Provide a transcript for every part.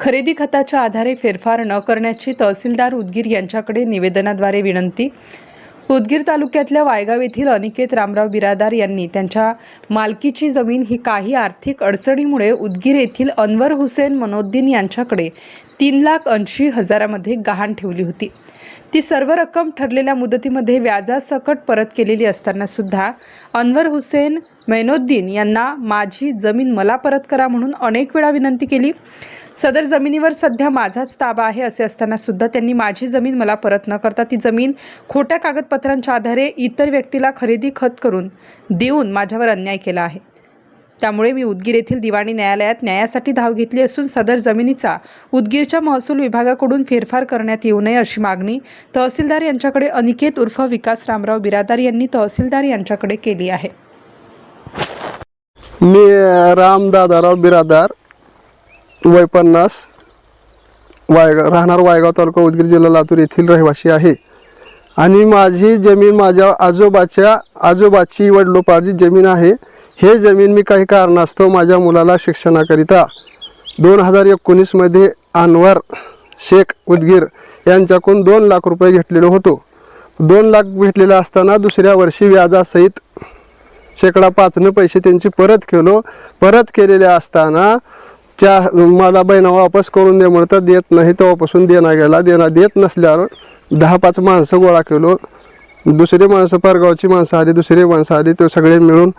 खरेदी खताच्या आधारे फेरफार न करण्याची तहसीलदार उदगीर यांच्याकडे निवेदनाद्वारे विनंती. उदगीर तालुक्यातल्या वायगाव येथील अनिकेत रामराव बिरादार यांनी त्यांच्या मालकीची जमीन ही काही आर्थिक अडचणीमुळे उदगीर येथील अनवर हुसेन मनोद्दीन यांच्याकडे तीन लाख ऐंशी हजारामध्ये गहाण ठेवली होती. ती सर्व रक्कम ठरलेल्या मुदतीमध्ये व्याजासकट परत केलेली असताना सुद्धा अनवर हुसेन मैनोद्दीन यांना माझी जमीन मला परत करा म्हणून अनेक वेळा विनंती केली. सदर जमिनीवर सध्या माझाच ताबा आहे असे असताना सुद्धा त्यांनी माझी जमीन मला परत न करता ती जमीन खोट्या कागदपत्रांच्या आधारे इतर व्यक्तीला खरेदी खत करून देऊन माझ्यावर अन्याय केला आहे. त्यामुळे मी उदगीर येथील दिवाणी न्यायालयात न्यायासाठी धाव घेतली असून सदर जमिनीचा उदगीरच्या महसूल विभागाकडून फेरफार करण्यात येऊ नये अशी मागणी तहसीलदार यांच्याकडे अनिकेत उर्फ विकास रामराव बिरादार यांनी तहसीलदार यांच्याकडे केली आहे. मी राम दादाराव बिरादार. वय पन्नास वायगाव राहणार वायगाव तालुका उदगीर जिल्हा लातूर येथील रहिवासी आहे. आणि माझी जमीन माझ्या आजोबाच्या आजोबाची वडिलोपार्जित जमीन आहे. हे जमीन मी काही कारणास्तव माझ्या मुलाला शिक्षणाकरिता दोन हजार एकोणीसमध्ये अनवर शेख उदगीर यांच्याकडून दोन लाख रुपये घेतलेलो होतो. दोन लाख भेटलेला असताना दुसऱ्या वर्षी व्याजासहित शेकडा पाचनं पैसे त्यांची परत केलो. परत केलेले असताना त्या मला बहिणा वापस करून दे म्हणतात देत नाही तेव्हापासून देणा गेला. देणा देत नसल्यावर दहा पाच माणसं गोळा केलो. दुसरी माणसं परगावची माणसं आली दुसरी माणसं आली ते सगळे मिळून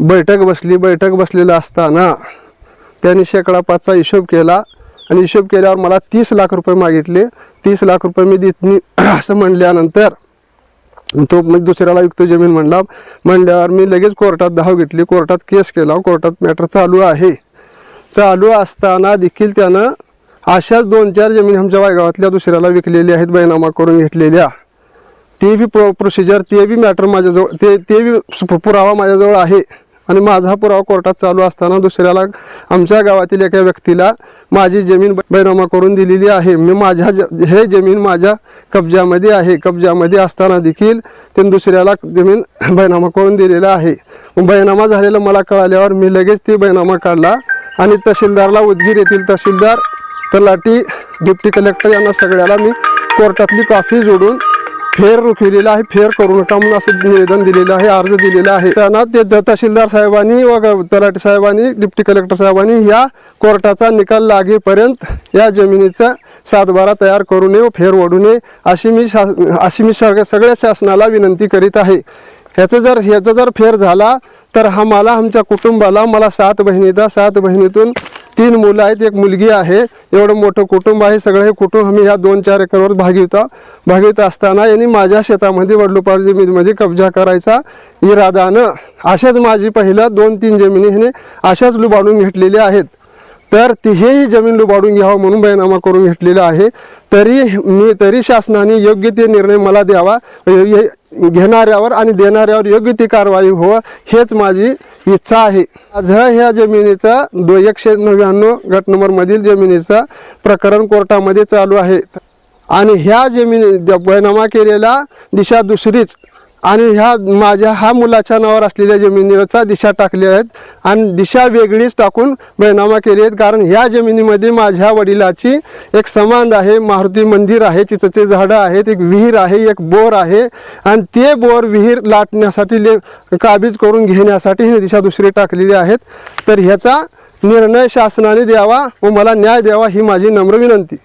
बैठक बसली. बैठक बसलेलं असताना त्यांनी शेकडा पाचचा हिशोब केला आणि हिशोब केल्यावर मला तीस लाख रुपये मागितले. तीस लाख रुपये मी देत असं म्हणल्यानंतर तो मग दुसऱ्याला युक्त जमीन म्हणला. म्हणल्यावर मी लगेच कोर्टात धाव घेतली. कोर्टात केस केला. कोर्टात मॅटर चालू आहे. चालू असताना देखील त्यानं अशाच दोन चार जमीन आमच्या वायगावातल्या दुसऱ्याला विकलेल्या आहेत बैनामा करून घेतलेल्या. ते बी प्रो प्रोसिजर ते बी मॅटर माझ्याजवळ ते ते बी सु- पुरावा माझ्याजवळ आहे. आणि माझा हा पुरावा कोर्टात चालू असताना दुसऱ्याला आमच्या गावातील एका व्यक्तीला माझी जमीन बैनामा करून दिलेली आहे. मी माझ्या ज हे जमीन माझ्या कब्जामध्ये आहे. कब्जामध्ये असताना देखील त्यांनी दुसऱ्याला जमीन बैनामा करून दिलेला आहे. बैनामा झालेला मला कळाल्यावर मी लगेच ती बैनामा काढला. आणि तहसीलदारला उदगीर येथील तहसीलदार तलाठी डिप्टी कलेक्टर यांना सगळ्याला मी कोर्टातली कॉफी जोडून फेर केलेला आहे फेर करू नका म्हणून असं निवेदन दिलेलं आहे अर्ज दिलेला आहे. त्यांना ते द- तहसीलदार साहेबांनी व ग- तलाठी साहेबांनी डिप्टी कलेक्टर साहेबांनी या कोर्टाचा निकाल लागेपर्यंत या जमिनीचा सातबारा तयार करू नये व फेर ओढू नये अशी मी शा अशी मी सगळ्या सगळ्या शासनाला विनंती करीत आहे. ह्याचं जर ह्याचा जर फेर झाला तर हा मला आमच्या कुटुंबाला मला सात बहिणीदा सात बहिणीतून तीन मुलं आहेत एक मुलगी आहे एवढं मोठं कुटुंब आहे सगळं हे कुटुंब आम्ही ह्या दोन चार एकरवर भागविता. भागवित असताना यांनी माझ्या शेतामध्ये वडलोपार जमिनीमध्ये कब्जा करायचा इरादानं. अशाच माझी पहिल्या दोन तीन जमिनी ह्याने अशाच लुबाडून घेतलेल्या आहेत. तर ती हेही जमीन लुबाडून घ्यावं म्हणून बैनामा करून घेतलेला आहे. तरी मी तरी शासनाने योग्य ते निर्णय मला द्यावा घेणाऱ्यावर आणि देणाऱ्यावर योग्य ती कारवाई व्हावं हेच माझी इच्छा आहे. आज ह्या जमिनीचा दो एकशे नव्याण्णव गट नंबरमधील जमिनीचा प्रकरण कोर्टामध्ये चालू आहे. आणि ह्या जमिनी बैनामा केलेला दिशा दुसरीच. आणि ह्या माझ्या हा मुलाच्या नावावर असलेल्या जमिनीचा दिशा टाकल्या आहेत. आणि दिशा वेगळीच टाकून बैनामा केली आहेत. कारण ह्या जमिनीमध्ये माझ्या वडिलाची एक समांध आहे मारुती मंदिर आहे चिचचे झाडं आहेत एक विहीर आहे एक बोर आहे. आणि ते बोर विहीर लाटण्यासाठी ले काबीज करून घेण्यासाठी ही दिशा दुसरी टाकलेली आहेत. तर ह्याचा निर्णय शासनाने द्यावा व मला न्याय द्यावा ही माझी नम्र विनंती.